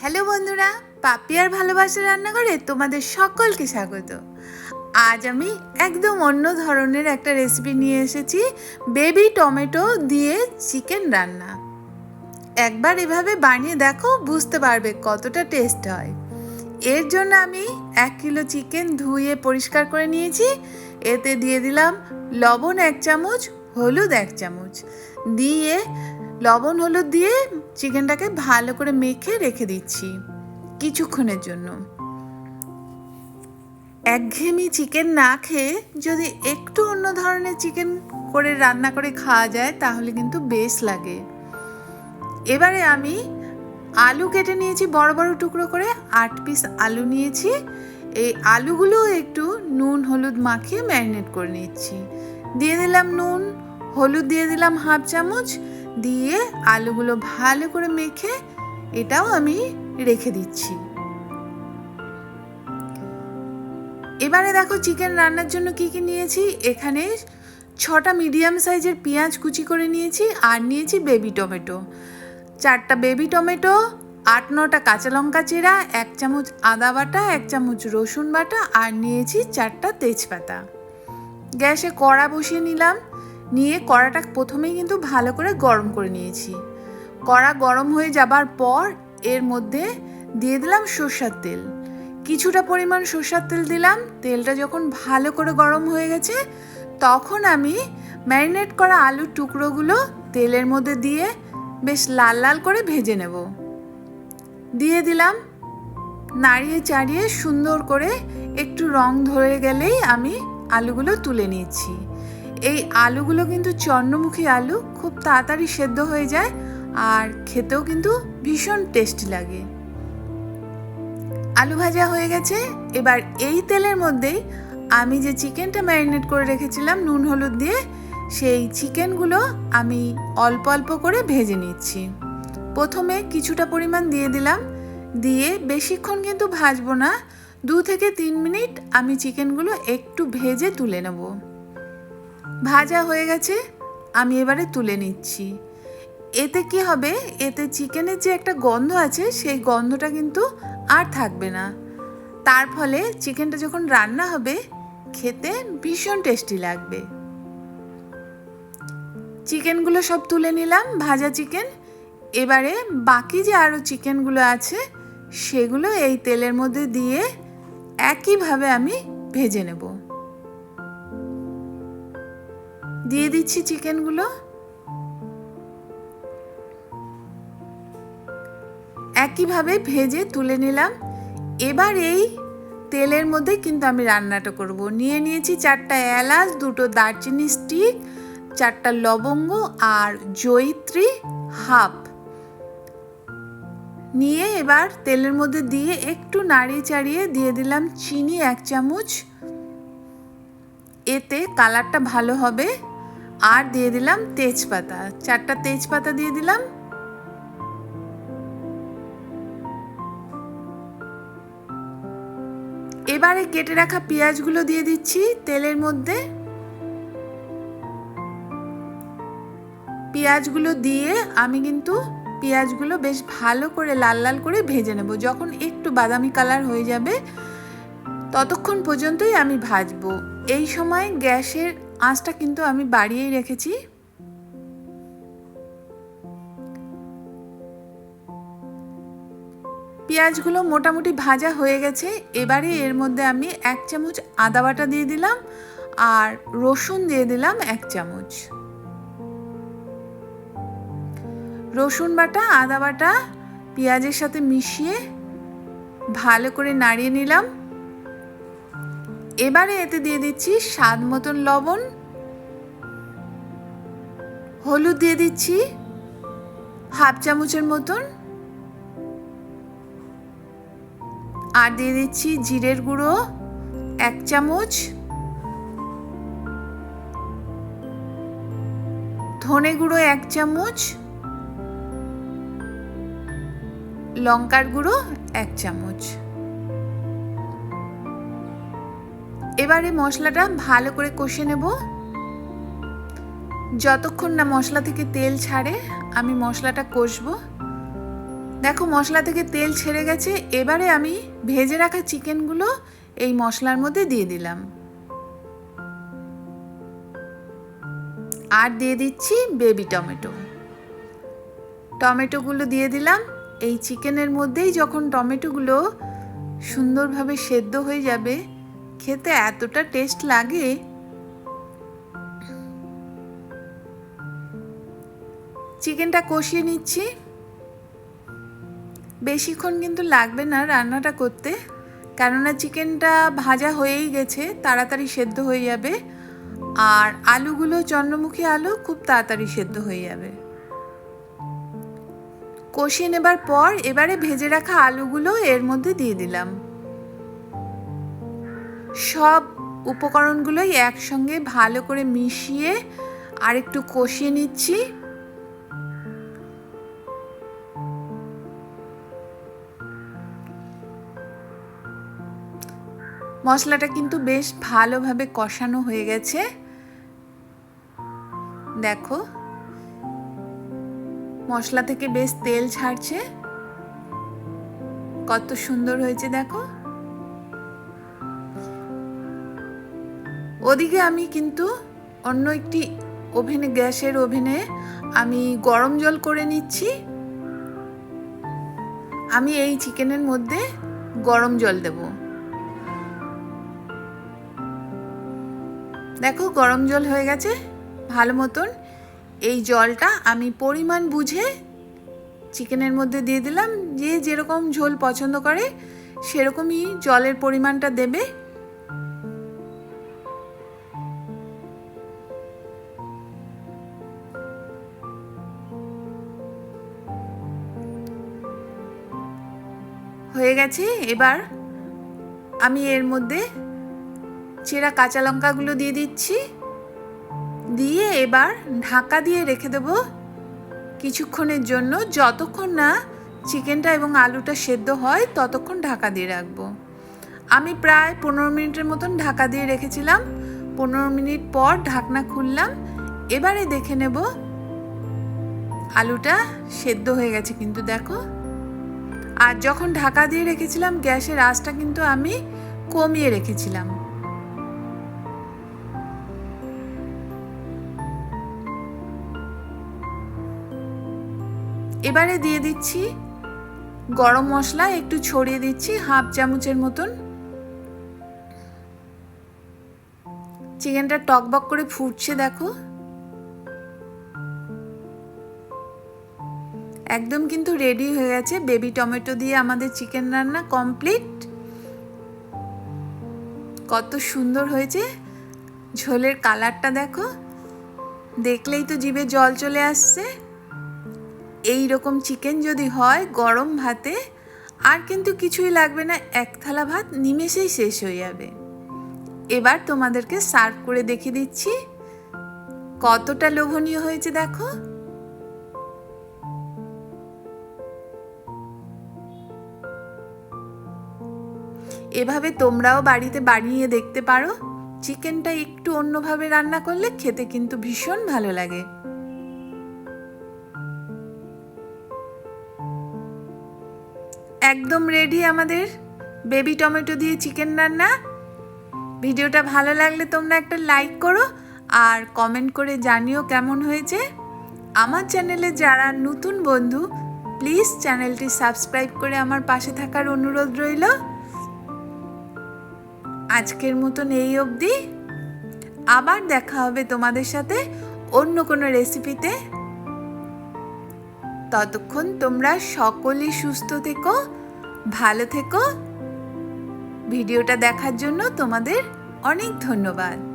Hello বন্ধুরা পাপিয়ার ভালোবাসা রান্নাঘরে তোমাদের সকলকে স্বাগত। আজ আমি একদম অন্য ধরনের একটা রেসিপি নিয়ে এসেছি বেবি টমেটো দিয়ে চিকেন রান্না। একবার এভাবে বানিয়ে দেখো, বুঝতে পারবে কতটা টেস্ট হয়। এর জন্য আমি এক কিলো চিকেন ধুয়ে পরিষ্কার করে নিয়েছি। এতে দিয়ে দিলাম লবণ এক চামচ, হলুদ এক চামচ। দিয়ে লবণ, হলুদ দিয়ে চিকেনটাকে ভালো করে মেখে রেখে দিচ্ছি কিছুক্ষণের জন্য। একঘেয়েমি চিকেন না খেয়ে যদি একটু অন্য ধরনের চিকেন করে রান্না করে খাওয়া যায়, তাহলে কিন্তু বেশ লাগে। এবারে আমি আলু কেটে নিয়েছি বড় বড় টুকরো করে, আট পিস আলু নিয়েছি। এই আলুগুলো একটু নুন, হলুদ মাখিয়ে ম্যারিনেট করে নিচ্ছি। দিয়ে দিলাম নুন, হলুদ দিয়ে দিলাম হাফ চামচ দিয়ে আলুগুলো ভালো করে মেখে এটাও আমি রেখে দিচ্ছি। এবারে দেখো চিকেন রান্নার জন্য কি কি নিয়েছি? এখানে ছটা মিডিয়াম সাইজের পেঁয়াজ কুচি করে নিয়েছি আর নিয়েছি বেবি টমেটো। চারটা বেবি টমেটো, আট নটা কাঁচা লঙ্কা চেরা, এক চামচ আদা বাটা, এক চামচ রসুন বাটা আর নিয়েছি চারটা তেজপাতা। গ্যাসে কড়া বসিয়ে নিলাম। নিয়ে কড়াটা প্রথমেই কিন্তু ভালো করে গরম করে নিয়েছি। কড়া গরম হয়ে যাবার পর এর মধ্যে দিয়ে দিলাম সর্ষার তেল। কিছুটা পরিমাণ সর্ষার তেল দিলাম। তেলটা যখন ভালো করে গরম হয়ে গেছে, তখন আমি ম্যারিনেট করা আলুর টুকরোগুলো তেলের মধ্যে দিয়ে বেশ লাল লাল করে ভেজে নেব। দিয়ে দিলাম নাড়িয়ে চাড়িয়ে সুন্দর করে একটু রং ধরে গেলেই আমি আলুগুলো তুলে নিচ্ছি এই আলুগুলো কিন্তু চন্দ্রমুখী আলু, খুব তাড়াতাড়ি সেদ্ধ হয়ে যায় আর খেতেও কিন্তু ভীষণ টেস্টি লাগে। আলু ভাজা হয়ে গেছে। এবার এই তেলের মধ্যেই আমি যে চিকেনটা ম্যারিনেট করে রেখেছিলাম নুন, হলুদ দিয়ে, সেই চিকেনগুলো আমি অল্প অল্প করে ভেজে নিচ্ছি। প্রথমে কিছুটা পরিমাণ দিয়ে দিলাম। দিয়ে বেশিক্ষণ কিন্তু ভাজবো না। দু থেকে তিন মিনিট আমি চিকেনগুলো একটু ভেজে তুলে নেব। ভাজা হয়ে গেছে, আমি এবারে তুলে নিচ্ছি। এতে কি হবে? এতে চিকেনের যে একটা গন্ধ আছে, সেই গন্ধটা কিন্তু আর থাকবে না। তার ফলে চিকেনটা যখন রান্না হবে, খেতে ভীষণ টেস্টি লাগবে। চিকেনগুলো সব তুলে নিলাম, ভাজা চিকেন। এবারে বাকি যে আরও চিকেনগুলো আছে, সেগুলো এই তেলের মধ্যে দিয়ে একইভাবে আমি ভেজে নেব। দিয়ে দিচ্ছি চিকেনগুলো। একইভাবে ভেজে তুলে নিলাম। এবার এই তেলের মধ্যে কিন্তু আমি রান্নাটা করব। নিয়ে নিয়েছি চারটা এলাচ, দুটো দারচিনি স্টিক, চারটা লবঙ্গ আর জয়িত্রী হাফ। নিয়ে এবার তেলের মধ্যে দিয়ে একটু নাড়িয়ে চাড়িয়ে দিয়ে দিলাম চিনি এক চামচ। এতে কালারটা ভালো হবে। আর দিয়ে দিলাম তেজপাতা। চারটা তেজপাতা দিয়ে দিলাম। এবারে কেটে রাখা পেঁয়াজগুলো দিয়ে দিচ্ছি তেলের মধ্যে। পেঁয়াজগুলো দিয়ে আমি কিন্তু পেঁয়াজগুলো বেশ ভালো করে লাল লাল করে ভেজে নেব। যখন একটু বাদামি কালার হয়ে যাবে, ততক্ষণ পর্যন্তই আমি ভাজবো। এই সময় গ্যাসের আঁচটা কিন্তু আমি বাড়িয়েই রেখেছি। পেঁয়াজগুলো মোটামুটি ভাজা হয়ে গেছে, এবারে এর মধ্যে আমি এক চামচ আদা বাটা দিয়ে দিলাম আর রসুন দিয়ে দিলাম এক চামচ। রসুন বাটা, আদা বাটা পেঁয়াজের সাথে মিশিয়ে ভালো করে নাড়িয়ে নিলাম। এবারে এতে দিয়ে দিচ্ছি স্বাদ মতন লবণ, হলুদ দিয়ে দিচ্ছি হাফ চামচের মতন, আর দিয়ে দিচ্ছি জিরের গুঁড়ো এক চামচ, ধনে গুঁড়ো এক চামচ, লঙ্কার গুঁড়ো এক চামচ। এবারে মশলাটা ভালো করে কষে নেব। যতক্ষণ না মশলা থেকে তেল ছাড়ে, আমি মশলাটা কষবো। দেখো মশলা থেকে তেল ছেড়ে গেছে, এবারে আমি ভেজে রাখা চিকেনগুলো এই মশলার মধ্যে দিয়ে দিলাম। আর দিয়ে দিচ্ছি বেবি টমেটো। টমেটোগুলো দিয়ে দিলাম। এই চিকেনের মধ্যেই যখন টমেটোগুলো সুন্দরভাবে সেদ্ধ হয়ে যাবে খেতে এতটা টেস্ট লাগে? চিকেনটা কষিয়ে নিচ্ছি। বেশিক্ষণ কিন্তু লাগবে না রান্নাটা করতে, কেননা চিকেনটা ভাজা হয়েই গেছে, তাড়াতাড়ি সেদ্ধ হয়ে যাবে। আর আলুগুলো, চন্দ্রমুখী আলু খুব তাড়াতাড়ি সেদ্ধ হয়ে যাবে। কষিয়ে নেবার পর এবারে ভেজে রাখা আলুগুলো এর মধ্যে দিয়ে দিলাম। সব উপকরণগুলোই একসঙ্গে ভালো করে মিশিয়ে আর একটু কষিয়ে নিচ্ছি। মশলাটা কিন্তু বেশ ভালোভাবে কষানো হয়ে গেছে। দেখো, মশলা থেকে বেশ তেল ছাড়ছে। কত সুন্দর হয়েছে, দেখো। ওদিকে আমি কিন্তু অন্য একটি ওভেনে, গ্যাসের ওভেনে আমি গরম জল করে নিচ্ছি। আমি এই চিকেনের মধ্যে গরম জল দেব। দেখো গরম জল হয়ে গেছে, ভালো মতন। এই জলটা আমি পরিমাণ বুঝে চিকেনের মধ্যে দিয়ে দিলাম। যে যেরকম ঝোল পছন্দ করে, সেরকমই জলের পরিমাণটা দেবে। হয়ে গেছে। এবার আমি এর মধ্যে চেরা কাঁচা লঙ্কাগুলো দিয়ে দিচ্ছি। দিয়ে এবার ঢাকা দিয়ে রেখে দেবো কিছুক্ষণের জন্য। যতক্ষণ না চিকেনটা এবং আলুটা সেদ্ধ হয়, ততক্ষণ ঢাকা দিয়ে রাখব। আমি প্রায় পনেরো মিনিটের মতন ঢাকা দিয়ে রেখেছিলাম। পনেরো মিনিট পর ঢাকনা খুললাম। এবারে দেখে নেব আলুটা সেদ্ধ হয়ে গেছে কিন্তু দেখো। আর যখন ঢাকা দিয়ে রেখেছিলাম, গ্যাসের আঁচটা কিন্তু আমি কমিয়ে রেখেছিলাম। এবারে দিয়ে দিচ্ছি গরম মশলা, একটু ছড়িয়ে দিচ্ছি হাফ চামচের মতন। চিকেনটা টকবক করে ফুটছে, দেখো। একদম কিন্তু রেডি হয়ে গেছে। বেবি টমেটো দিয়ে আমাদের চিকেন রান্না কমপ্লিট কত সুন্দর হয়েছে। ঝোলের কালারটা দেখো। দেখলেই তো জিভে জল চলে আসছে। এই রকম চিকেন যদি হয় গরম ভাতে, আর কিন্তু কিছুই লাগবে না। এক থালা ভাত নিমেষেই শেষ হয়ে যাবে। এবার তোমাদেরকে সার্ভ করে দেখিয়ে দিচ্ছি। কতটা লোভনীয় হয়েছে দেখো। এভাবে তোমরাও বাড়িতে বানিয়ে দেখতে পারো। চিকেনটা একটু অন্যভাবে রান্না করলে খেতে কিন্তু ভীষণ ভালো লাগে। একদম রেডি আমাদের বেবি টমেটো দিয়ে চিকেন রান্না। ভিডিওটা ভালো লাগলে তোমরা একটা লাইক করো আর কমেন্ট করে জানিও কেমন হয়েছে। আমার চ্যানেলে যারা নতুন বন্ধু প্লিজ চ্যানেলটি সাবস্ক্রাইব করে আমার পাশে থাকার অনুরোধ রইল। আজকের মতন এই অবধি। আবার দেখা হবে তোমাদের সাথে অন্য কোনো রেসিপিতে ততক্ষণ তোমরা সকলেই সুস্থ থেকো, ভালো থেকো। ভিডিওটা দেখার জন্য তোমাদের অনেক ধন্যবাদ।